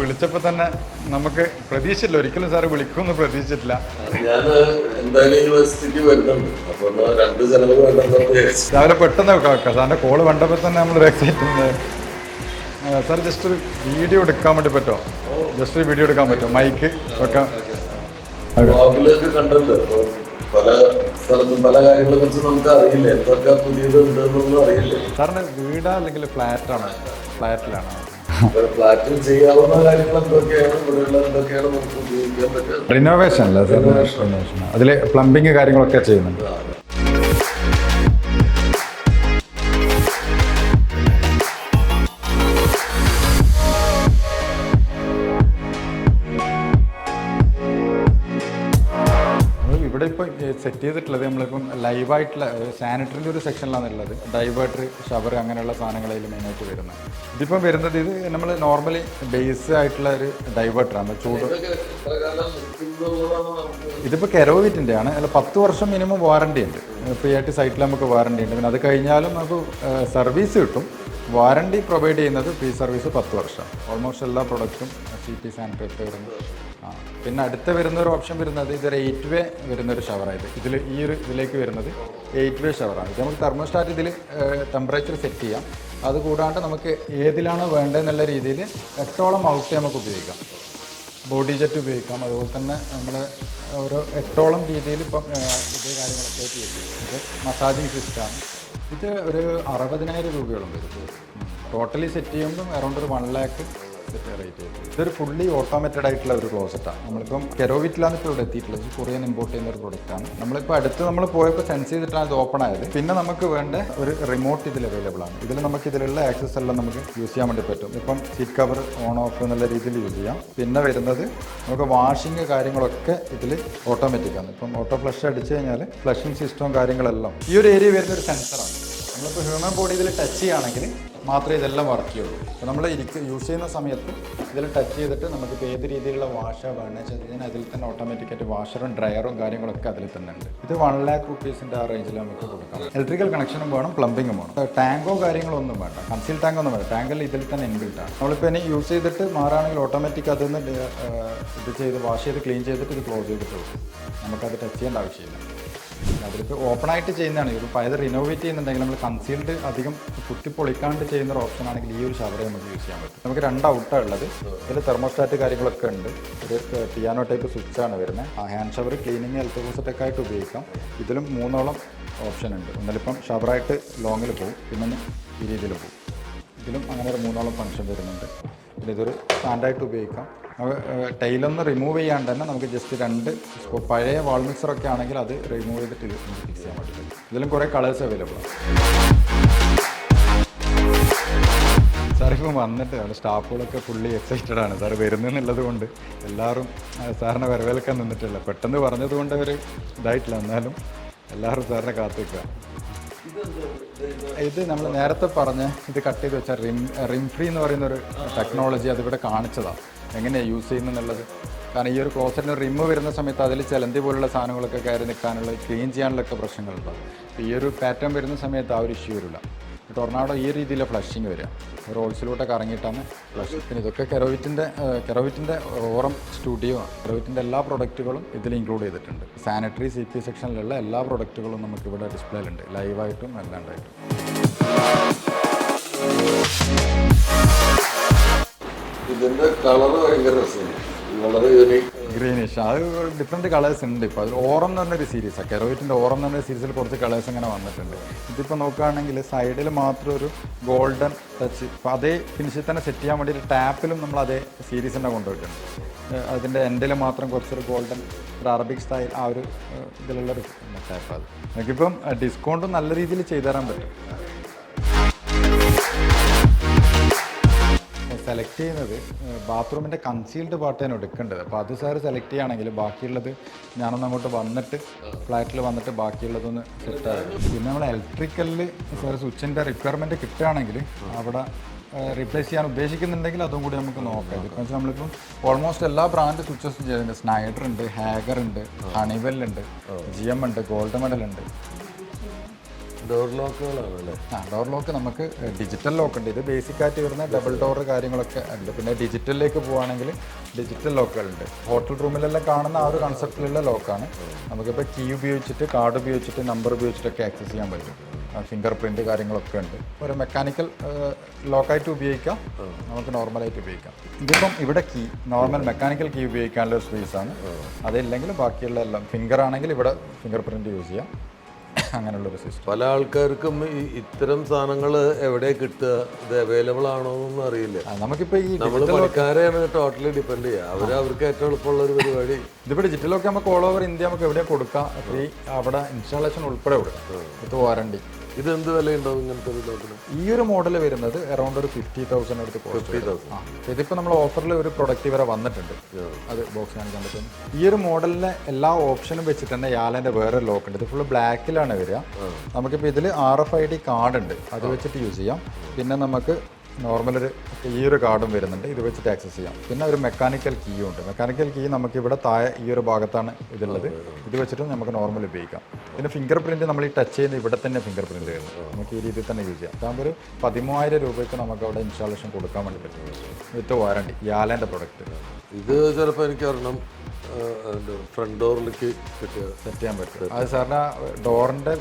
വിളിച്ചപ്പോൾ തന്നെ നമുക്ക് പ്രതീക്ഷിച്ചില്ല ഒരിക്കലും സാറ് വിളിക്കുമെന്ന് പ്രതീക്ഷിച്ചിട്ടില്ല. ഞാൻ എന്തായാലും യൂണിവേഴ്സിറ്റിക്ക് വരുന്നുണ്ട്. അപ്പോൾ രണ്ട് ചെലവ് വേണ്ടെന്ന് വിചാരിച്ചു. രാവിലെ പെട്ടെന്ന് വെക്കാം സാറിന്റെ കോൾ കണ്ടപ്പോൾ തന്നെ നമ്മൾ എക്സൈറ്റ് സാർ ജസ്റ്റ് ഒരു വീഡിയോ എടുക്കാൻ വേണ്ടി പറ്റുമോ ജസ്റ്റ് ഒരു വീഡിയോ എടുക്കാൻ പറ്റുമോ മൈക്ക് ഒക്കെ. അപ്പൊ പല സ്ഥലത്തും പല കാര്യങ്ങളെ കുറിച്ച് നമുക്ക് അറിയില്ല. എന്തൊക്കെ പുതിയത് ഉണ്ടെന്നൊന്നും അറിയില്ല. സാറിന്റെ വീടാ അല്ലെങ്കിൽ ഫ്ലാറ്റാണ് ഫ്ലാറ്റിലാണോ ഫ്ലാറ്റിൽ ചെയ്യാവുന്ന കാര്യങ്ങൾ എന്തൊക്കെയാണ്? ഇവിടെയുള്ള എന്തൊക്കെയാണ് നമുക്ക് ഉപയോഗിക്കാൻ പറ്റുക? റിനോവേഷൻ അല്ല സാർ? റിനോവേഷൻ അതിൽ പ്ലംബിങ് കാര്യങ്ങളൊക്കെ ചെയ്യുന്നുണ്ട്. സെറ്റ് ചെയ്തിട്ടുള്ളത് നമ്മളിപ്പം ലൈവായിട്ടുള്ള സാനിറ്ററിന്റെ ഒരു സെക്ഷനിലാണ് ഉള്ളത്. ഡൈവേർട്ടർ ഷവർ അങ്ങനെയുള്ള സാധനങ്ങളിൽ മെയിനായിട്ട് വരുന്നത്. ഇതിപ്പം വരുന്നത് ഇത് നമ്മൾ നോർമലി ബേസ് ആയിട്ടുള്ള ഒരു ഡൈവേർട്ടറാണ് ചൂട്. ഇതിപ്പോൾ കെരോവിറ്റിന്റെ ആണ്. അല്ല പത്ത് വർഷം മിനിമം വാറണ്ടി ഉണ്ട്. ഫ്രീ ആയിട്ട് സൈറ്റിൽ നമുക്ക് വാറണ്ടി ഉണ്ട്. പിന്നെ അത് കഴിഞ്ഞാലും നമുക്ക് സർവീസ് കിട്ടും. വാറണ്ടി പ്രൊവൈഡ് ചെയ്യുന്നത് ഫ്രീ സർവീസ് പത്ത് വർഷം. ഓൾമോസ്റ്റ് എല്ലാ പ്രൊഡക്റ്റും സി പി സാനിറ്ററി പിന്നെ അടുത്ത വരുന്ന ഒരു ഓപ്ഷൻ വരുന്നത് ഇതൊരു എയ്റ്റ് വേ വരുന്ന ഒരു ഇതിൽ ഈ ഒരു ഇതിലേക്ക് വരുന്നത് എയ്റ്റ് വേ ഷവറാണ് ഇത് നമുക്ക് തെർമോസ്റ്റാറ്റ് ഇതിൽ ടെമ്പറേച്ചർ സെറ്റ് ചെയ്യാം. അതുകൂടാണ്ട് നമുക്ക് ഏതിലാണോ വേണ്ടതെന്നുള്ള രീതിയിൽ എട്ടോളം ഔട്ട് നമുക്ക് ഉപയോഗിക്കാം. ബോഡി ജെറ്റ് ഉപയോഗിക്കാം. അതുപോലെ തന്നെ നമ്മൾ ഓരോ എട്ടോളം രീതിയിൽ ഇപ്പം ഇതേ കാര്യങ്ങളൊക്കെ ചെയ്യുന്നത് ചെയ്യും. മസാജിങ് സിസ്റ്റമാണ് ഇത് ഒരു അറുപതിനായിരം രൂപയോളം വരും. ടോട്ടലി സെറ്റ് ചെയ്യുമ്പം അറൗണ്ട് ഒരു വൺ ലാക്ക് ഇതൊരു ഫുള്ളി ഓട്ടോമേറ്റഡ് ആയിട്ടുള്ള ഒരു ക്ലോസറ്റാണ് നമ്മളിപ്പം കെരോവിറ്റിലാണ് ഇപ്പോൾ ഇവിടെ എത്തിയിട്ടുള്ളത്. കൊറിയൻ ഇമ്പോർട്ട് ചെയ്യുന്ന ഒരു പ്രൊഡക്റ്റാണ് നമ്മളിപ്പോൾ അടുത്ത് നമ്മൾ പോയപ്പോൾ സെൻസ് ചെയ്തിട്ടാണ് ഇത് ഓപ്പൺ ആയത്. പിന്നെ നമുക്ക് വേണ്ട ഒരു റിമോട്ട് ഇതിൽ അവൈലബിൾ ആണ്. ഇതിൽ നമുക്ക് ഇതിലുള്ള ആക്സസ് എല്ലാം നമുക്ക് യൂസ് ചെയ്യാൻ വേണ്ടി പറ്റും. ഇപ്പം സീറ്റ് കവർ ഓൺ ഓഫ് എന്നുള്ള രീതിയിൽ യൂസ് ചെയ്യാം. പിന്നെ വരുന്നത് നമുക്ക് വാഷിംഗ് കാര്യങ്ങളൊക്കെ ഇതിൽ ഓട്ടോമാറ്റിക് ആണ്. ഇപ്പം ഓട്ടോ ഫ്ലഷ് അടിച്ചു കഴിഞ്ഞാൽ ഫ്ലഷിംഗ് സിസ്റ്റവും കാര്യങ്ങളെല്ലാം ഈ ഒരു ഏരിയ വരുന്ന ഒരു സെൻസറാണ് നമ്മളിപ്പോൾ ഹ്യൂമൻ ബോഡി ഇതിൽ ടച്ച് ചെയ്യുകയാണെങ്കിൽ മാത്രമേ ഇതെല്ലാം വർക്ക് ചെയ്യുള്ളൂ. അപ്പോൾ നമ്മൾ ഇരിക്ക യൂസ് ചെയ്യുന്ന സമയത്ത് ഇതിൽ ടച്ച് ചെയ്തിട്ട് നമുക്കിപ്പോൾ ഏത് രീതിയിലുള്ള വാഷ വേണമെന്ന് വെച്ചാൽ കഴിഞ്ഞാൽ അതിൽ തന്നെ ഓട്ടോമാറ്റിക്കായിട്ട് വാഷറും ഡ്രയറും കാര്യങ്ങളൊക്കെ അതിൽ തന്നെ ഉണ്ട്. ഇത് വൺ ലാക്ക് റുപ്പീസിന്റെ ആ റേഞ്ചിൽ നമുക്ക് കൊടുക്കാം. ഇലക്ട്രിക്കൽ കണക്ഷനും വേണം പ്ലംബിങ്ങും വേണം. ടാങ്കോ കാര്യങ്ങളോ ഒന്നും വേണ്ട. കൺസീൽ ടാങ്ക് ഒന്നും വേണ്ട. ടാങ്കിൽ ഇതിൽ തന്നെ ഇൻബിൽറ്റ് ആണ്. നമ്മളിപ്പോൾ ഇനി യൂസ് ചെയ്തിട്ട് മാറുകയാണെങ്കിൽ ഓട്ടോമാറ്റിക് അതിൽ ഇത് ചെയ്ത് വാഷ് ചെയ്ത് ക്ലീൻ ചെയ്തിട്ട് ഇത് ക്ലോസ് ചെയ്തിട്ട് നമുക്കത് ടച്ച് ചെയ്യേണ്ട ആവശ്യമില്ല. അതിലിപ്പോൾ ഓപ്പൺ ആയിട്ട് ചെയ്യുന്നതാണ്. ഒരു പഴയത് റിനോവേറ്റ് ചെയ്യുന്നുണ്ടെങ്കിൽ നമ്മൾ കൺസീൽഡ് അധികം കുത്തി പൊളിക്കാണ്ട് ചെയ്യുന്ന ഒരു ഓപ്ഷൻ ആണെങ്കിൽ ഈ ഒരു ഷവറെ നമുക്ക് യൂസ് ചെയ്യാൻ പറ്റും. നമുക്ക് രണ്ട് ഔട്ടാണ് ഉള്ളത്. ഇതിൽ തെർമോസ്റ്റാറ്റ് കാര്യങ്ങളൊക്കെ ഉണ്ട്. ഒരു പിയാനോ ടൈപ്പ് സ്വിച്ചാണ് വരുന്നത്. ആ ഹാൻഡ് ഷവർ ക്ലീനിങ് ഹെൽത്ത് കോസറ്റൊക്കെ ആയിട്ട് ഉപയോഗിക്കാം. ഇതിലും മൂന്നോളം ഓപ്ഷൻ ഉണ്ട്. ഒന്നിലിപ്പം ഷവറായിട്ട് ലോങ്ങിൽ പോകും പിന്നെ ഈ രീതിയിൽ പോകും ഇതിലും അങ്ങനെ ഒരു മൂന്നോളം ഫങ്ഷൻ വരുന്നുണ്ട്. പിന്നെ ഇതൊരു സ്റ്റാൻഡായിട്ട് ഉപയോഗിക്കാം. ടൈലൊന്ന് റിമൂവ് ചെയ്യാണ്ട് തന്നെ നമുക്ക് ജസ്റ്റ് രണ്ട് പഴയ വാൾ മിക്സറൊക്കെ ആണെങ്കിൽ അത് റിമൂവ് ചെയ്തിട്ട് ഫിക്സ് ചെയ്യാൻ പറ്റും. ഇതിലും കുറേ കളേഴ്സ് അവൈലബിൾ ആണ്. സാർ ഇപ്പം വന്നിട്ട് നമ്മുടെ സ്റ്റാഫുകളൊക്കെ ഫുള്ളി എക്സൈറ്റഡ് ആണ്. സാർ വരുന്നെന്നുള്ളത് കൊണ്ട് എല്ലാവരും സാറിനെ വരവേൽക്കാൻ നിന്നിട്ടില്ല. പെട്ടെന്ന് പറഞ്ഞത് കൊണ്ട് അവർ ഇതായിട്ടില്ല. എന്നാലും എല്ലാവരും സാറിനെ കാത്തിക്കുക ഇത് നമ്മൾ നേരത്തെ പറഞ്ഞ് ഇത് കട്ട് ചെയ്ത് വെച്ച റിം റിം ഫ്രീ എന്ന് പറയുന്ന ഒരു ടെക്നോളജി അതിവിടെ കാണിച്ചതാണ് എങ്ങനെയാണ് യൂസ് ചെയ്യുന്നത് കാരണം ഈ ഒരു ക്ലോസറ്റിന് റിമ്മ് വരുന്ന സമയത്ത് അതിൽ ചിലന്തി പോലുള്ള സാധനങ്ങളൊക്കെ കയറി നിൽക്കാനുള്ള ക്ലീൻ ചെയ്യാനുള്ളൊക്കെ പ്രശ്നങ്ങളുണ്ടാവും ഈ ഒരു പാറ്റേൺ വരുന്ന സമയത്ത് ആ ഒരു ഇഷ്യൂ വരില്ല. ടൊർണാഡോ ഈ രീതിയിലെ ഫ്ലഷിങ് വരിക. റോൾസിലൂടെ ഇറങ്ങിയിട്ടാണ് ഫ്ലഷ് പിന്നെ ഇതൊക്കെ കെറോവിറ്റിന്റെ കെറോവിറ്റിന്റെ ഓറം സ്റ്റുഡിയോ കെറോവിറ്റിന്റെ എല്ലാ പ്രൊഡക്റ്റുകളും ഇതിൽ ഇൻക്ലൂഡ് ചെയ്തിട്ടുണ്ട്. സാനിറ്ററി സി പി സെക്ഷനിലുള്ള എല്ലാ പ്രൊഡക്റ്റുകളും നമുക്ക് ഇവിടെ ഡിസ്പ്ലേയിലുണ്ട് ലൈവായിട്ടും അല്ലാണ്ടായിട്ടും. ഇതിന്റെ കളർ ഭയങ്കര രസമാണ്. വളരെ യൂണീക്ക് ഗ്രീനിഷ് അത് ഡിഫറെന്റ് കളേഴ്സ് ഉണ്ട്. ഇപ്പോൾ അതിൽ ഓറം എന്ന് പറഞ്ഞൊരു സീരീസാണ് കെറോയിറ്റിന്റെ ഓറം എന്ന് പറഞ്ഞ സീരീസിൽ കുറച്ച് കളേഴ്സ് ഇങ്ങനെ വന്നിട്ടുണ്ട്. ഇതിപ്പോൾ നോക്കുകയാണെങ്കിൽ സൈഡിൽ മാത്രം ഒരു ഗോൾഡൻ ടച്ച് ഇപ്പോൾ അതേ ഫിനിഷിൽ തന്നെ സെറ്റ് ചെയ്യാൻ വേണ്ടിയിട്ട് ടാപ്പിലും നമ്മൾ അതേ സീരീസ് തന്നെ കൊണ്ടുപോയിട്ടുണ്ട്. അതിന്റെ എൻഡിൽ മാത്രം കുറച്ചൊരു ഗോൾഡൻ ഒരു അറബിക് സ്റ്റൈൽ ആ ഒരു ഇതിലുള്ളൊരു ടാപ്പ് അത്. നമുക്കിപ്പം ഡിസ്കൗണ്ടും നല്ല രീതിയിൽ ചെയ്തു തരാൻ പറ്റും. സെലക്ട് ചെയ്യുന്നത് ബാത്റൂമിന്റെ കൺസീൽഡ് പാർട്ടാണ് എടുക്കേണ്ടത്. അപ്പോൾ അത് സാർ സെലക്ട് ചെയ്യുകയാണെങ്കിൽ ബാക്കിയുള്ളത് ഞാനൊന്ന് അങ്ങോട്ട് വന്നിട്ട് ഫ്ലാറ്റിൽ വന്നിട്ട് ബാക്കിയുള്ളതൊന്ന് സെറ്റ് ആകും പിന്നെ നമ്മൾ ഇലക്ട്രിക്കലിൽ സാർ സ്വിച്ചിന്റെ റിക്വയർമെന്റ് കിട്ടുകയാണെങ്കിൽ അവിടെ റീപ്ലേസ് ചെയ്യാൻ ഉദ്ദേശിക്കുന്നുണ്ടെങ്കിൽ അതും കൂടി നമുക്ക് നോക്കാം. ഇതിപ്പോൾ വെച്ചാൽ നമ്മളിപ്പം ഓൾമോസ്റ്റ് എല്ലാ ബ്രാൻഡ് സ്വിച്ചസും ചെയ്തിട്ടുണ്ട്. സ്നൈഡർ ഉണ്ട് ഹാഗർ ഉണ്ട് ഹണിവെല്ലുണ്ട് ഉണ്ട് ജി എം ഉണ്ട് ഗോൾഡ് മെഡൽ ഉണ്ട്. ഡോർ ലോക്കുകളാണ് ആ ഡോർ ലോക്ക് നമുക്ക് ഡിജിറ്റൽ ലോക്ക് ഉണ്ട്. ഇത് ബേസിക് ആയിട്ട് വരുന്ന ഡബിൾ ഡോർ കാര്യങ്ങളൊക്കെ ഉണ്ട്. പിന്നെ ഡിജിറ്റലിലേക്ക് പോവുകയാണെങ്കിൽ ഡിജിറ്റൽ ലോക്കുകളുണ്ട് ഹോട്ടൽ റൂമിലെല്ലാം കാണുന്ന ആ ഒരു കൺസെപ്റ്റിലുള്ള ലോക്കാണ് നമുക്കിപ്പോൾ കീ ഉപയോഗിച്ചിട്ട് കാർഡ് ഉപയോഗിച്ചിട്ട് നമ്പർ ഉപയോഗിച്ചിട്ടൊക്കെ ആക്സസ് ചെയ്യാൻ പറ്റും. ഫിംഗർ പ്രിന്റ് കാര്യങ്ങളൊക്കെ ഉണ്ട്. ഒരു മെക്കാനിക്കൽ ലോക്കായിട്ട് ഉപയോഗിക്കാം. നമുക്ക് നോർമലായിട്ട് ഉപയോഗിക്കാം. ഇതിപ്പം ഇവിടെ കീ നോർമൽ മെക്കാനിക്കൽ കീ ഉപയോഗിക്കാനുള്ള സ്പേസ് ആണ്. അതില്ലെങ്കിൽ ബാക്കിയുള്ള എല്ലാം ഫിംഗർ ആണെങ്കിൽ ഇവിടെ ഫിംഗർ പ്രിന്റ് യൂസ് ചെയ്യാം. അങ്ങനെയുള്ളൊരു സിസ്റ്റം പല ആൾക്കാർക്കും ഇത്തരം സാധനങ്ങൾ എവിടെ കിട്ടുക? ഇത് അവൈലബിൾ ആണോ എന്നൊന്നും അറിയില്ല. നമുക്കിപ്പോൾ ഈ നമ്മൾ പണിക്കാരെയാണ് ടോട്ടലി ഡിപ്പെൻഡ് ചെയ്യുക. അവർ അവർക്ക് ഏറ്റവും എളുപ്പമുള്ള ഒരു പരിപാടി. ഇതിപ്പോൾ ഡിജിറ്റലൊക്കെ നമുക്ക് ഓൾ ഓവർ ഇന്ത്യ നമുക്ക് എവിടെ കൊടുക്കാം? ഈ അവിടെ ഇൻസ്റ്റാളേഷൻ ഉൾപ്പെടെ കൊടുക്കാം. ഇത് വാറണ്ടി ഇത് എന്ത് വിലയുണ്ടാവും ഇങ്ങനത്തെ ഒരു ലോക്കിന് ഈ ഒരു മോഡൽ വരുന്നത് അറൗണ്ട് ഒരു ഫിഫ്റ്റി തൗസൻഡ് അടുത്ത് ഫിഫ്റ്റി ആ ഇതിപ്പോൾ നമ്മൾ ഓഫറിൽ ഒരു പ്രൊഡക്റ്റ് വരെ വന്നിട്ടുണ്ട്. അത് ബോക്സ് കാണിക്കാൻ പറ്റും ഈ ഒരു മോഡലിലെ എല്ലാ ഓപ്ഷനും വെച്ചിട്ട് തന്നെ യാലന്റെ വേറെ ലോക്ക് ഉണ്ട്. ഇത് ഫുള്ള് ബ്ലാക്കിലാണ് വരിക. നമുക്കിപ്പോൾ ഇതിൽ R F I D card ഉണ്ട്. അത് വെച്ചിട്ട് യൂസ് ചെയ്യാം. പിന്നെ നമുക്ക് നോർമൽ ഒരു ഈ ഒരു കാർഡും വരുന്നുണ്ട്. ഇത് വെച്ചിട്ട് ആക്സസ് ചെയ്യാം. പിന്നെ ഒരു മെക്കാനിക്കൽ കീയും ഉണ്ട്. മെക്കാനിക്കൽ കീ നമുക്ക് ഇവിടെ താഴെ ഈ ഒരു ഭാഗത്താണ് ഇതുള്ളത്. ഇത് വെച്ചിട്ട് നമുക്ക് നോർമൽ ഉപയോഗിക്കാം. പിന്നെ ഫിംഗർ പ്രിന്റ് നമ്മൾ ഈ ടച്ച് ചെയ്യുന്ന ഇവിടെ തന്നെ ഫിംഗർ പ്രിന്റ് വരുന്നത് നമുക്ക് ഈ രീതിയിൽ തന്നെ യൂസ് ചെയ്യാം. അതാകുമ്പോൾ ഒരു പതിമൂവായിരം രൂപയ്ക്ക് നമുക്ക് അവിടെ ഇൻസ്റ്റാളേഷൻ കൊടുക്കാൻ വേണ്ടി പറ്റും. വിത്ത് വാറണ്ടി യാലേന്റെ പ്രൊഡക്റ്റ് ഇത് ചിലപ്പോൾ എനിക്ക് ഒരെണ്ണം ഫ്രണ്ട് ഡോറിലേക്ക് സെറ്റ് ചെയ്യാൻ. പറ്റും. അത് സാറിന് ഡോറിന്റെ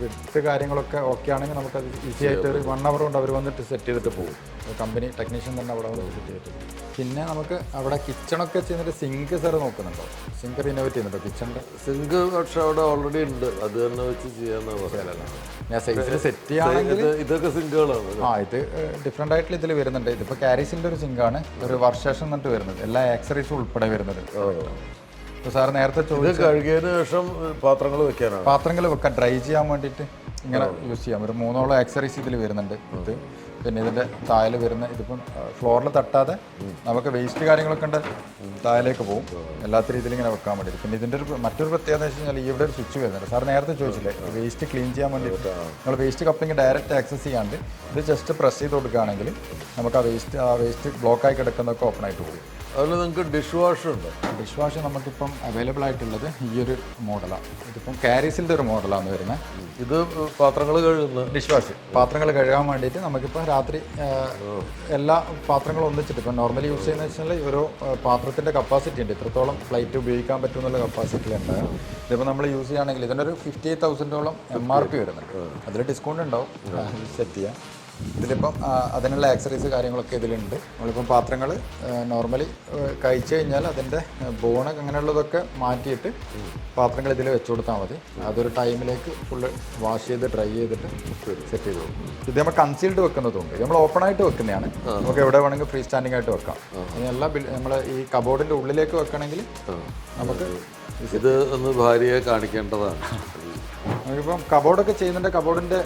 വിത്ത് കാര്യങ്ങളൊക്കെ ഓക്കെ ആണെങ്കിൽ നമുക്കത് ഈസി ആയിട്ട് ഒരു വൺ അവർ കൊണ്ട് അവർ വന്നിട്ട് സെറ്റ് ചെയ്തിട്ട് പോകും. കമ്പനി ടെക്നീഷ്യൻ തന്നെ അവിടെ വിസിറ്റ് ചെയ്തിട്ടുണ്ട് പിന്നെ നമുക്ക് അവിടെ കിച്ചണൊക്കെ ചെയ്യുന്നിട്ട് സിങ്ക് സാർ നോക്കുന്നുണ്ടോ. സിങ്ക് റിനോവേറ്റ് ചെയ്യുന്നുണ്ടോ. കിച്ചണിന്റെ സിങ്ക് പക്ഷെ അവിടെ ഓൾറെഡി ഉണ്ട്. അത് തന്നെ വെച്ച് ചെയ്യാന്നാ പറയുന്നത്. ഞാൻ സൈസിൽ സെറ്റ് ചെയ്യാണെങ്കിൽ ഇതൊക്കെ സിങ്കുകളാണ് ആ ഇത് ഡിഫറെന്റ് ആയിട്ടുള്ള ഇതിൽ വരുന്നുണ്ട്. ഇതിപ്പോൾ കാരീസിന്റെ ഒരു സിങ്കാണ് ഒരു വർഷേഷൻ എന്നിട്ട് വരുന്നത്. എല്ലാ ആക്സറീസും ഉൾപ്പെടെ വരുന്നത്. സാർ നേരത്തെ ചോദിച്ചു കഴുകിയതിന് ശേഷം പാത്രങ്ങൾ വെക്കാനാണ്. പാത്രങ്ങൾ വെക്കാൻ ഡ്രൈ ചെയ്യാൻ വേണ്ടിയിട്ട് ഇങ്ങനെ യൂസ് ചെയ്യാം. ഒരു മൂന്നോളം ആക്സറീസ് ഇതിൽ വരുന്നുണ്ട്. ഇത് പിന്നെ ഇതിന്റെ താഴെ വരുന്ന ഇതിപ്പം ഫ്ലോറിൽ തട്ടാതെ നമുക്ക് വേസ്റ്റ് കാര്യങ്ങളൊക്കെ ഉണ്ട് താഴേക്ക് പോകും എല്ലാത്ത രീതിയിൽ ഇങ്ങനെ വെക്കാൻ വേണ്ടിയിട്ട്. പിന്നെ ഇതിന്റെ ഒരു മറ്റൊരു പ്രത്യേകത എന്ന് വെച്ച് കഴിഞ്ഞാൽ ഇവിടെ ഒരു സ്വിച്ച് വരുന്നുണ്ട്. സാർ നേരത്തെ ചോദിച്ചില്ലേ വേസ്റ്റ് ക്ലീൻ ചെയ്യാൻ വേണ്ടിയിട്ട് നമ്മൾ വേസ്റ്റ് കപ്പിങ് ഡയറക്റ്റ് ആക്സസ് ചെയ്യാണ്ട് ഇത് ജസ്റ്റ് പ്രസ് ചെയ്ത് കൊടുക്കുകയാണെങ്കിൽ നമുക്ക് ആ വേസ്റ്റ് ആ വേസ്റ്റ് ബ്ലോക്ക് ബ്ലോക്കായി കിടക്കുന്നതൊക്കെ ഓപ്പൺ ആയിട്ട് പോകും അതുപോലെ നിങ്ങൾക്ക് ഡിഷ് വാഷ് ഉണ്ട്. ഡിഷ് വാഷ് നമുക്കിപ്പം അവൈലബിൾ ആയിട്ടുള്ളത് ഈ ഒരു മോഡലാണ് ഇതിപ്പം കാരീസിന്റെ ഒരു മോഡലാണ് വരുന്നത്. ഇത് പാത്രങ്ങൾ കഴുകുന്ന ഡിഷ് വാഷ് പാത്രങ്ങൾ കഴുകാൻ വേണ്ടിയിട്ട് നമുക്കിപ്പോൾ രാത്രി എല്ലാ പാത്രങ്ങളും ഒന്നിച്ചിട്ട് ഇപ്പം നോർമലി യൂസ് ചെയ്യുന്ന വെച്ചാൽ ഓരോ പാത്രത്തിന്റെ കപ്പാസിറ്റി ഉണ്ട്. ഇത്രത്തോളം ഫ്ലൈറ്റ് ഉപയോഗിക്കാൻ പറ്റും എന്നുള്ള കപ്പാസിറ്റി ഉണ്ട്. ഇതിപ്പോൾ നമ്മൾ യൂസ് ചെയ്യുകയാണെങ്കിൽ ഇതിനൊരു ഫിഫ്റ്റി എയ്റ്റ് തൗസൻഡോളം എം ആർ പി വരുന്നുണ്ട്. അതിൽ ഡിസ്കൗണ്ട് ഉണ്ടാവും. സെറ്റ് ചെയ്യാം. ഇതിലിപ്പം അതിനുള്ള ആക്സറീസ് കാര്യങ്ങളൊക്കെ ഇതിലുണ്ട്. നമ്മളിപ്പം പാത്രങ്ങൾ നോർമലി കഴിച്ചു കഴിഞ്ഞാൽ അതിന്റെ ബോണ് അങ്ങനെയുള്ളതൊക്കെ മാറ്റിയിട്ട് പാത്രങ്ങൾ ഇതിൽ വെച്ച് കൊടുത്താൽ മതി. അതൊരു ടൈമിലേക്ക് ഫുള്ള് വാഷ് ചെയ്ത് ഡ്രൈ ചെയ്തിട്ട് സെറ്റ് ചെയ്ത് പോകും ഇത് നമ്മൾ കൺസീൽഡ് വെക്കുന്നതുണ്ട്. നമ്മൾ ഓപ്പൺ ആയിട്ട് വെക്കുന്നതാണ്. നമുക്ക് എവിടെ വേണമെങ്കിൽ ഫ്രീ സ്റ്റാൻഡിംഗ് ആയിട്ട് വെക്കാം. ഇനി എല്ലാ നമ്മൾ ഈ കബോർഡിന്റെ ഉള്ളിലേക്ക് വെക്കണമെങ്കിൽ നമുക്ക് ഇത് ഒന്ന് ഭാര്യയെ കാണിക്കേണ്ടതാണ്. നമുക്കിപ്പം കബോർഡൊക്കെ ചെയ്യുന്നുണ്ട്. കബോർഡിന്റെ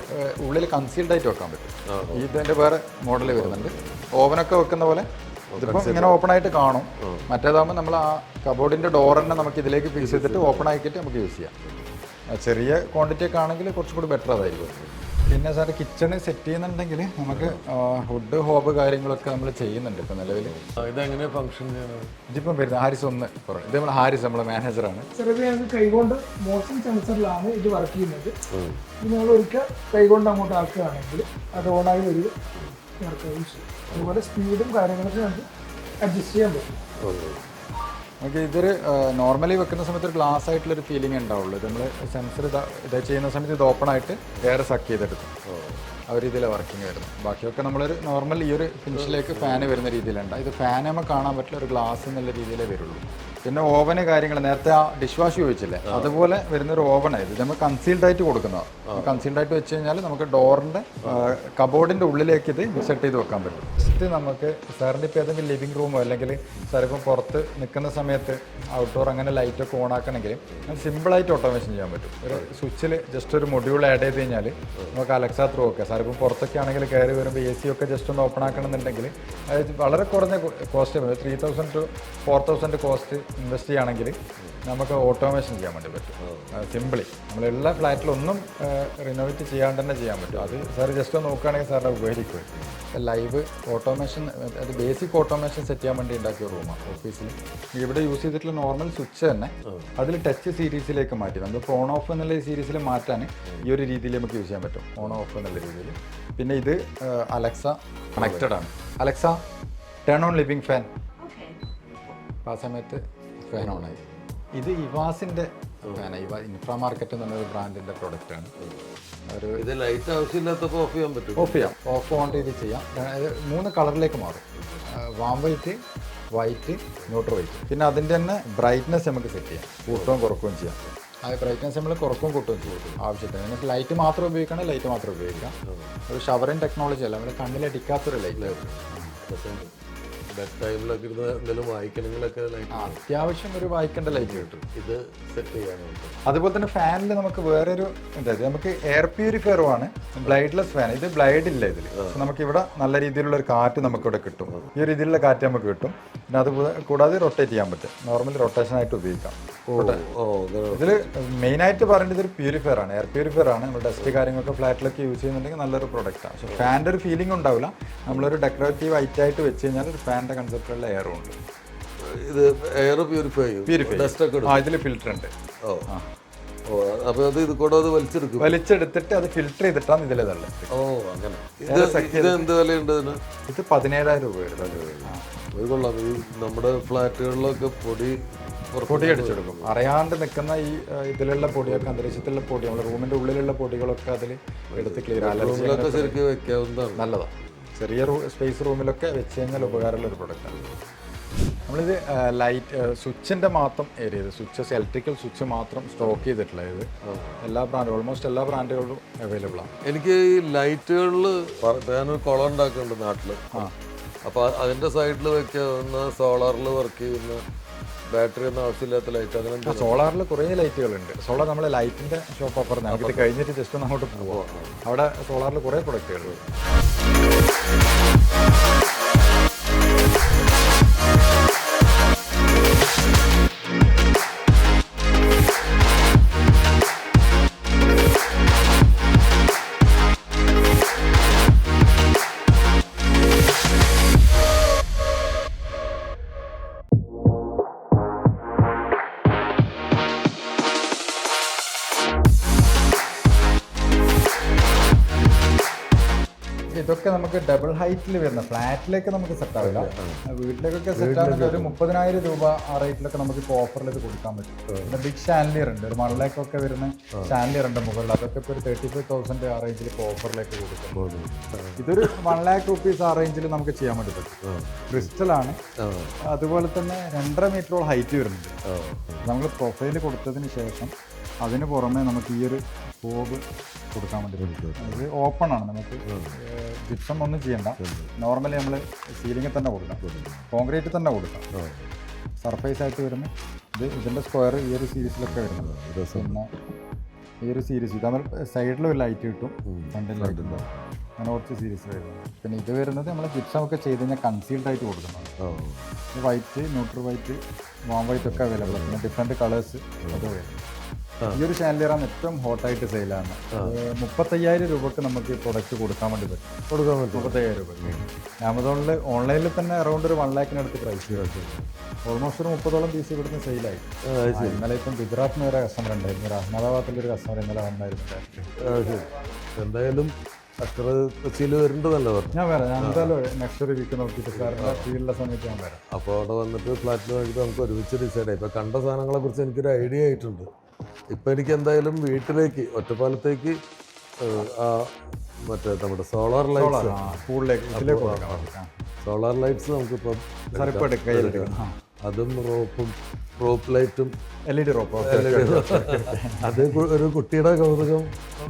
ഉള്ളിൽ കൺസീൽഡ് ആയിട്ട് വെക്കാൻ പറ്റും. ഇതിന്റെ വേറെ മോഡൽ വരുന്നുണ്ട്. ഓവനൊക്കെ വെക്കുന്ന പോലെ ഇതിപ്പം ഇങ്ങനെ ഓപ്പൺ ആയിട്ട് കാണും. മറ്റേതാകുമ്പോൾ നമ്മൾ ആ കബോർഡിന്റെ ഡോർ തന്നെ നമുക്ക് ഇതിലേക്ക് ഫിക്സ് ചെയ്തിട്ട് ഓപ്പൺ ആക്കിയിട്ട് നമുക്ക് യൂസ് ചെയ്യാം. ചെറിയ ക്വാണ്ടിറ്റി ഒക്കെ ആണെങ്കിൽ കുറച്ചും കൂടി ബെറ്റർ അതായിരിക്കും പിന്നെ സാർ കിച്ചണ് സെറ്റ് ചെയ്യുന്നുണ്ടെങ്കിൽ നമുക്ക് ഫുഡ് ഹോബ് കാര്യങ്ങളൊക്കെ നമ്മൾ ചെയ്യുന്നുണ്ട് ഇപ്പം നിലവിൽ ഇതെങ്ങനെ ഫംഗ്ഷൻ ഇതിപ്പം വരുന്നത് ഹാരിസ് ഒന്ന് കുറവ്. ഇത് നമ്മൾ ഹാരിസ് നമ്മളെ മാനേജറാണ് ചെറുത് ഞങ്ങൾക്ക് കൈകൊണ്ട് മോഷൻ സെൻസറിലാണ് ഇത് വർക്ക് ചെയ്യുന്നത്. ഇത് നിങ്ങൾ ഒരിക്കൽ കൈകൊണ്ട് അങ്ങോട്ട് ആക്കുകയാണെങ്കിൽ അത് ഓണായി വരിക വർക്ക് ചെയ്യും അതുപോലെ സ്പീഡും കാര്യങ്ങളൊക്കെ നമുക്ക് അഡ്ജസ്റ്റ് ചെയ്യാൻ പറ്റും. നമുക്ക് ഇതൊരു നോർമലി വെക്കുന്ന സമയത്ത് ഒരു ഗ്ലാസ് ആയിട്ടുള്ളൊരു ഫീലിംഗ് ഉണ്ടാവുള്ളൂ. നമ്മൾ സെൻസർ ഇതാ ചെയ്യുന്ന സമയത്ത് ഇത് ഓപ്പൺ ആയിട്ട് എയർ സക്ക് ചെയ്തെടുക്കും. ആ ഒരു വർക്കിംഗ് വരുന്നത്. ബാക്കിയൊക്കെ നമ്മളൊരു നോർമൽ ഈ ഒരു ഫിനിഷിലേക്ക് ഫാന് വരുന്ന രീതിയിലുണ്ട്. ഇത് ഫാൻ കാണാൻ പറ്റില്ല ഒരു ഗ്ലാസ് എന്നുള്ള രീതിയിലേ വരുള്ളൂ. പിന്നെ ഓവന് കാര്യങ്ങൾ നേരത്തെ ആ ഡിഷ് വാഷ് ചോദിച്ചില്ലേ അതുപോലെ വരുന്ന ഒരു ഓവനായത് ഇത് നമ്മൾ കൺസീൽഡ് ആയിട്ട് കൊടുക്കുന്നതാണ് കൺസീൽഡ് ആയിട്ട് വെച്ച് കഴിഞ്ഞാൽ നമുക്ക് ഡോറിന്റെ കബോർഡിന്റെ ഉള്ളിലേക്ക് ഇത് സെറ്റ് ചെയ്ത് വെക്കാൻ പറ്റും. ഫസ്റ്റ് നമുക്ക് സാറിന്റെ ഇപ്പോൾ ഏതെങ്കിലും ലിവിംഗ് റൂമോ അല്ലെങ്കിൽ സാറിപ്പം പുറത്ത് നിൽക്കുന്ന സമയത്ത് ഔട്ട്ഡോർ അങ്ങനെ ലൈറ്റൊക്കെ ഓൺ ആക്കണമെങ്കിൽ സിമ്പിളായിട്ട് ഓട്ടോമേഷൻ ചെയ്യാൻ പറ്റും. ഒരു സ്വിച്ചിൽ ജസ്റ്റ് ഒരു മൊഡ്യൂൾ ആഡ് ചെയ്ത് കഴിഞ്ഞാൽ നമുക്ക് അലക്സ ത്രൂ ഒക്കെ. സാറിപ്പം പുറത്തൊക്കെ ആണെങ്കിൽ കയറി വരുമ്പോൾ എ സി ഒക്കെ ജസ്റ്റ് ഒന്ന് ഓപ്പൺ ആക്കണമെന്നുണ്ടെങ്കിൽ അത് വളരെ കുറഞ്ഞ cost three thousand two four thousand cost invest ചെയ്യുകയാണെങ്കിൽ നമുക്ക് ഓട്ടോമേഷൻ ചെയ്യാൻ വേണ്ടി പറ്റും. സിമ്പിളി നമ്മളുള്ള ഫ്ലാറ്റിലൊന്നും റിനോവേറ്റ് ചെയ്യാണ്ട് തന്നെ ചെയ്യാൻ പറ്റും. അത് സാർ ജസ്റ്റ് ഒന്ന് നോക്കുകയാണെങ്കിൽ സാറിന് ഉപകരിക്കും ലൈവ് ഓട്ടോമേഷൻ അത് ബേസിക് ഓട്ടോമേഷൻ സെറ്റ് ചെയ്യാൻ വേണ്ടി ഉണ്ടാക്കിയ റൂമാണ് ഓഫീസിൽ ഇവിടെ യൂസ് ചെയ്തിട്ടുള്ള നോർമൽ സ്വിച്ച് തന്നെ അതിൽ ടച്ച് സീരീസിലേക്ക് മാറ്റി. നമുക്ക് ഓൺ ഓഫ് എന്നുള്ള സീരീസിൽ മാറ്റാൻ ഈ ഒരു രീതിയിൽ നമുക്ക് യൂസ് ചെയ്യാൻ പറ്റും. ഓൺ ഓഫ് എന്നുള്ള രീതിയിൽ. പിന്നെ ഇത് അലക്സ കണക്റ്റഡ് ആണ്. Alexa turn on living fan ആ സമയത്ത് ഓണായി ഇത് ഇവാസിന്റെ ഫാനാണ്. ഇവ ഇൻഫ്രാ മാർക്കറ്റ് എന്ന് പറഞ്ഞൊരു ബ്രാൻഡിന്റെ പ്രൊഡക്റ്റാണ്. ഒരു ഇത് ലൈറ്റ് ആവശ്യമില്ലാത്തപ്പോൾ ഓഫ് ചെയ്യാൻ പറ്റും ഓഫ് ചെയ്യാം. ഓഫ് ഓൺ ചെയ്ത് ചെയ്യാം. മൂന്ന് കളറിലേക്ക് മാറും. Warm white white neutral white പിന്നെ അതിന്റെ തന്നെ ബ്രൈറ്റ്നെസ് നമുക്ക് സെറ്റ് ചെയ്യാം. കൂട്ടുകയും കുറക്കുകയും ചെയ്യാം. ആ ബ്രൈറ്റ്നെസ് നമ്മൾ കുറക്കുകയും കൂട്ടുകയും ചെയ്യും. ആവശ്യത്തിന് നിങ്ങൾക്ക് ലൈറ്റ് മാത്രം ഉപയോഗിക്കണം ലൈറ്റ് മാത്രം ഉപയോഗിക്കാം. ഒരു ഷവറിൻ ടെക്നോളജി അല്ല. നമ്മുടെ കണ്ണിലടിക്കാത്തൊരു ലൈറ്റ് ബെഡ് ടൈമിലൊക്കെ ഇരുന്ന് എന്തെങ്കിലും വായിക്കണമെങ്കിലൊക്കെ ലൈറ്റ് അത്യാവശ്യം ഒരു വായിക്കേണ്ട ലൈറ്റ് കിട്ടും. ഇത് സെറ്റ് ചെയ്യാനായിട്ട് അതുപോലെ തന്നെ ഫാനിൽ നമുക്ക് വേറൊരു എന്താ നമുക്ക് എയർ പ്യൂരിഫയറും ആണ് ബ്ലൈഡ്ലെസ് ഫാൻ ഇത് ബ്ലൈഡ് ഇല്ല ഇതിൽ നമുക്ക് ഇവിടെ നല്ല രീതിയിലുള്ള ഒരു കാറ്റ് നമുക്ക് ഇവിടെ കിട്ടും ഈ ഒരു രീതിയിലുള്ള കാറ്റ് നമുക്ക് കിട്ടും. പിന്നെ അത് കൂടാ- കൂടാതെ റൊട്ടേറ്റ് ചെയ്യാൻ പറ്റും. നോർമൽ റൊട്ടേഷൻ ആയിട്ട് ഉപയോഗിക്കാം. ഇതിൽ മെയിനായിട്ട് പറയേണ്ടത് ഒരു പ്യൂരിഫയർ ആണ്. എയർ പ്യൂരിഫയർ ആണ്. നമ്മൾ ഡസ്റ്റ് കാര്യങ്ങളൊക്കെ ഫ്ലാറ്റിലൊക്കെ യൂസ് ചെയ്യുന്നുണ്ടെങ്കിൽ നല്ലൊരു പ്രൊഡക്റ്റാണ് പക്ഷേ ഫാന്റെ ഒരു ഫീലിംഗ് ഉണ്ടാവില്ല. നമ്മളൊരു ഡെക്കറേറ്റീവ് ഐറ്റായിട്ട് വെച്ച് കഴിഞ്ഞാൽ ഒരു ഫാന്റെ കൺസെപ്റ്റുള്ള എയറും ഉണ്ട്. ഇത് എയർ പ്യൂരിഫൈ പ്യൂരിഫൈ ഡസ്റ്റ് ഒക്കെ ആ ഇതിൽ ഫിൽറ്റർ ഉണ്ട്. ഓ. ഓ അപ്പോൾ അത് ഇത് കൂടെ അത് വലിച്ചെടുക്കും. വലിച്ചെടുത്തിട്ട് അത് ഫിൽറ്റർ ചെയ്തിട്ടാണ് ഇതിലെ തള്ളത് ഓ അങ്ങനെ. ഇത് ഇത് എന്ത് വിലയുണ്ട് ഇതിന്? ഇത് പതിനേഴായിരം രൂപ ഒരു കൊള്ളാം. ഈ നമ്മുടെ ഫ്ലാറ്റുകളിലൊക്കെ പൊടി പൊടി അടിച്ചെടുക്കും. അറിയാണ്ട് നിൽക്കുന്ന ഈ ഇതിലുള്ള പൊടിയൊക്കെ അന്തരീക്ഷത്തിലുള്ള പൊടി നമ്മുടെ റൂമിന്റെ ഉള്ളിലുള്ള പൊടികളൊക്കെ അതിൽ എടുത്ത് ക്ലിയർ റൂമിലൊക്കെ ശരിക്കും വെക്കാവുന്നതാണ്. നല്ലതാണ് ചെറിയ റൂ സ്പേസ് റൂമിലൊക്കെ വെച്ച് കഴിഞ്ഞാൽ ഉപകാരമുള്ള ഒരു പ്രൊഡക്റ്റാണ് നമ്മളിത് ലൈറ്റ് സ്വിച്ചിന്റെ മാത്രം ഏരിയ ചെയ്ത് സ്വിച്ചസ് ഇലക്ട്രിക്കൽ സ്വിച്ച് മാത്രം സ്റ്റോക്ക് ചെയ്തിട്ടുള്ള ഇത്. എല്ലാ ബ്രാൻഡ് ഓൾമോസ്റ്റ് എല്ലാ ബ്രാൻഡുകളും അവൈലബിൾ ആണ്. എനിക്ക് ഈ ലൈറ്റുകളിൽ ഞാനൊരു കുളം ഉണ്ടാക്കുന്നുണ്ട് നാട്ടിൽ അപ്പോൾ അതിന്റെ സൈഡിൽ വെക്കുന്ന സോളാറിൽ വർക്ക് ചെയ്യുന്ന ബാറ്ററി ഒന്നും ആവശ്യമില്ലാത്ത ലൈറ്റ് അങ്ങനെ സോളാറിൽ കുറേ ലൈറ്റുകളുണ്ട് സോളാർ നമ്മളെ ലൈറ്റിന്റെ ഷോപ്പ് ഓഫർ നമുക്ക് കഴിഞ്ഞിട്ട് ജസ്റ്റ് ഒന്ന് അങ്ങോട്ട് പോവാം. അവിടെ സോളാറിൽ കുറേ പ്രൊഡക്റ്റുകളുണ്ട് Thank you. ഇതൊക്കെ നമുക്ക് ഡബിൾ ഹൈറ്റിൽ വരുന്ന ഫ്ലാറ്റിലേക്ക് നമുക്ക് സെറ്റ് ആവില്ല. വീട്ടിലേക്കൊക്കെ സെറ്റ് ആവുന്നത് ഒരു മുപ്പതിനായിരം രൂപ ആ റേറ്റിലൊക്കെ നമുക്ക് ഇപ്പോൾ ഓഫറിൽ ഇത് കൊടുക്കാൻ പറ്റും. പിന്നെ ബിഗ് ഷാൻലിയർ ഉണ്ട് ഒരു മണലേക്കൊക്കെ വരുന്ന ഷാൻലിയർ ഉണ്ട് മുകളിൽ അതൊക്കെ ഇപ്പോൾ ഒരു തേർട്ടി ഫൈവ് തൗസൻഡ് ആ റേഞ്ചിൽ ഇപ്പോൾ ഓഫറിലേക്ക് കൊടുക്കും. ഇതൊരു വൺ ലാക്ക് റുപ്പീസ് ആ റേഞ്ചിൽ നമുക്ക് ചെയ്യാൻ വേണ്ടി പറ്റും. ക്രിസ്റ്റലാണ് അതുപോലെ തന്നെ രണ്ടര മീറ്ററോളം ഹൈറ്റ് വരുന്നുണ്ട്. നമ്മൾ പ്രൊഫൈൽ കൊടുത്തതിന് ശേഷം അതിന് പുറമെ നമുക്ക് ഈ ഒരു ഫോബ് കൊടുക്കാൻ വേണ്ടി ഇത് ഓപ്പൺ ആണ്. നമുക്ക് ജിപ്സം ഒന്നും ചെയ്യണ്ട. നോർമലി നമ്മൾ സീലിംഗിൽ തന്നെ കൊടുക്കാം. കോൺക്രീറ്റ് തന്നെ കൊടുക്കാം. സർഫേസ് ആയിട്ട് വരുന്ന ഇത് ഇതിന്റെ സ്ക്വയർ ഈ ഒരു സീരീസിലൊക്കെ വരുന്നത്. പിന്നെ ഈ ഒരു സീരീസ് ഇത് നമ്മൾ സൈഡിൽ ഒരു ലൈറ്റ് കിട്ടും. ഫ്രണ്ടിൽ ലൈറ്റ് ഉണ്ടാവും. അങ്ങനെ കുറച്ച് സീരീസ് വരുന്നത്. പിന്നെ ഇത് വരുന്നത് നമ്മൾ ജിപ്സം ഒക്കെ ചെയ്ത് കഴിഞ്ഞാൽ കൺസീൽഡ് ആയിട്ട് കൊടുക്കുന്നത്. White neutral white warm white ഒക്കെ അവൈലബിൾ പിന്നെ ഡിഫറെന്റ് കളേഴ്സ് അത് വരും ഈ ഒരു ചാനലിയറാണ് ഏറ്റവും ഹോട്ടായിട്ട് സെയിലാണ് മുപ്പത്തയ്യായിരം രൂപക്ക് നമുക്ക് ഈ പ്രൊഡക്റ്റ് കൊടുക്കാൻ വേണ്ടി പറ്റും. കൊടുക്കാൻ പറ്റും. മുപ്പത്തയ്യായിരം രൂപ ആമസോണിൽ ഓൺലൈനിൽ തന്നെ അറൗണ്ട് ഒരു വൺ ലാക്കിനടുത്ത് പ്രൈസ് ഓൾമോസ്റ്റ് ഒരു മുപ്പതോളം പീസ് ഇവിടുന്ന് സെയിലായി ഇന്നലെ ഇപ്പം ഗുജറാത്തിൽ നിന്ന് ഒരു കസ്റ്റമർ ഉണ്ടായിരുന്നു. ഒരു അഹമ്മദാബാദിൽ ഒരു കസ്റ്റമർ ഇന്നലെ വന്നായിരുന്നു. എന്തായാലും അത്ര കൊച്ചിയിൽ പറഞ്ഞു ഞാൻ വരാം. ഞാൻ എന്തായാലും നെക്സ്റ്റ് ഒരു വീക്ക് നോക്കിയിട്ട് സാറിന്റെ ഫീൽഡിലെ സമയത്ത് ഞാൻ വരാം. അപ്പോൾ അവിടെ വന്നിട്ട് ഫ്ലാറ്റിൽ വേണ്ടിയിട്ട് നമുക്ക് ഒരുമിച്ച് ഡിസൈഡ് ആയി ഇപ്പോൾ കണ്ട സാധനങ്ങളെ കുറിച്ച് എനിക്കൊരു ഐഡിയ ആയിട്ടുണ്ട്. ഇപ്പം എനിക്ക് എന്തായാലും വീട്ടിലേക്ക് ഒറ്റപ്പാലത്തേക്ക് ആ മറ്റേ നമ്മുടെ സോളാർ ലൈറ്റ്സ് സോളാർ ലൈറ്റ്സ് നമുക്കിപ്പം അതും റോപ്പും റോപ്പ് ലൈറ്റും എൽ ഇ ഡി റോപ്പ് അത് ഒരു കുട്ടിയുടെ കൗതുകം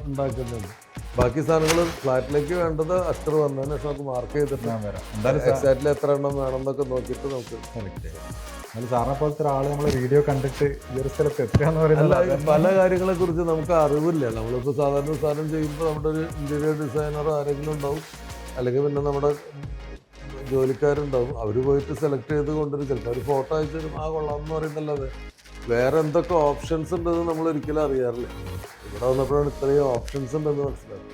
ഉണ്ടാക്കുന്നുണ്ട്. ബാക്കി സാധനങ്ങൾ ഫ്ലാറ്റിലേക്ക് വേണ്ടത് അത്ര വന്നതിന് ശേഷം നമുക്ക് മാർക്ക് ചെയ്തിട്ട് ഞാൻ വരാം. എന്തായാലും എക്സാക്ട്ലി എത്ര എണ്ണം വേണമെന്നൊക്കെ നോക്കിയിട്ട് നമുക്ക് സെലക്ട് ചെയ്യാം. എന്നാലും സാറിനെ പോലത്തെ ഒരാൾ നമ്മളെ വീഡിയോ കണ്ടിട്ട് ഈ ഒരു സ്ഥലത്ത് എത്തുക എന്ന് പറയുന്നത് അല്ല പല കാര്യങ്ങളെ കുറിച്ച് നമുക്ക് അറിവില്ല. നമ്മളിപ്പോൾ സാധാരണ സാധനം ചെയ്യുമ്പോൾ നമ്മുടെ ഒരു ഇന്റീരിയർ ഡിസൈനറോ ആരെങ്കിലും ഉണ്ടാവും. അല്ലെങ്കിൽ പിന്നെ നമ്മുടെ ജോലിക്കാരുണ്ടാവും. അവർ പോയിട്ട് സെലക്ട് ചെയ്ത് കൊണ്ടുവരും. ചിലപ്പോൾ ഒരു ഫോട്ടോ അയച്ചു തരും. ആ കൊള്ളാം എന്ന് പറയുന്നല്ലാതെ വേറെ എന്തൊക്കെ ഓപ്ഷൻസ് ഉണ്ടെന്ന് നമ്മൾ ഒരിക്കലും അറിയാറില്ല. ഇവിടെ വന്നപ്പോഴാണ് ഇത്രയും ഓപ്ഷൻസ് ഉണ്ടെന്ന് മനസ്സിലായത്.